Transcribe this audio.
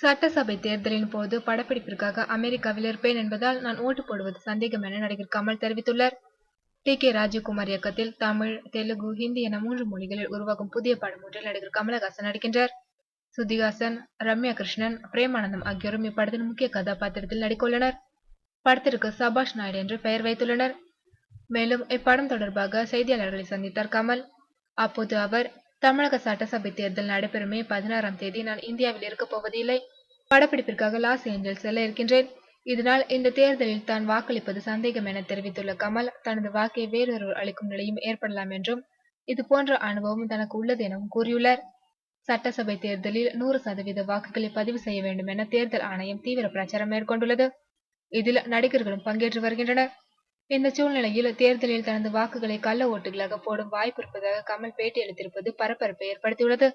சட்டசபை தேர்தலின் போது படப்பிடிப்பிற்காக அமெரிக்காவில் இருப்பேன் என்பதால் நான் ஓட்டு போடுவது சந்தேகம் என நடிகர் கமல் தெரிவித்துள்ளார். D K. ராஜீவ்குமார் இயக்கத்தில் தமிழ் தெலுங்கு ஹிந்தி என மூன்று மொழிகளில் உருவாகும் புதிய படம் ஒன்றில் நடிகர் கமலஹாசன் நடிக்கின்றார். சுதிஹாசன் ரம்யா கிருஷ்ணன் பிரேமானந்தம் ஆகியோரும் இப்படத்தின் முக்கிய கதாபாத்திரத்தில் நடிக்க உள்ளனர் படத்திற்கு சபாஷ் நாயுடு என்று பெயர் வைத்துள்ளனர். மேலும் இப்படம் தொடர்பாக செய்தியாளர்களை சந்தித்தார் கமல். அப்போது அவர் தமிழக சட்டசபை தேர்தல் நடைபெறும் மே பதினாறாம் தேதி நான் இந்தியாவில் இருக்கப் போவதில்லை. படப்பிடிப்பிற்காக லாஸ் ஏஞ்சல்ஸ் செல்ல இருக்கின்றேன். இதனால் இந்த தேர்தலில் தான் வாக்களிப்பது சந்தேகம் என தெரிவித்துள்ள கமல் தனது வாக்கை வேறொருவர் அளிக்கும் நிலையும் ஏற்படலாம் என்றும் இது போன்ற அனுபவம் தனக்கு உள்ளது எனவும் கூறியுள்ளார். சட்டசபை தேர்தலில் நூறு சதவீத வாக்குகளை பதிவு செய்ய வேண்டும் என தேர்தல் ஆணையம் தீவிர பிரச்சாரம் மேற்கொண்டுள்ளது. இதில் நடிகர்களும் பங்கேற்று வருகின்றனர். இந்த சூழ்நிலையில் தேர்தலில் தனது வாக்குகளை கள்ள ஓட்டுகளாக போடும் வாய்ப்பு இருப்பதாக கமல் பேட்டி அளித்திருப்பது பரபரப்பை ஏற்படுத்தியுள்ளது.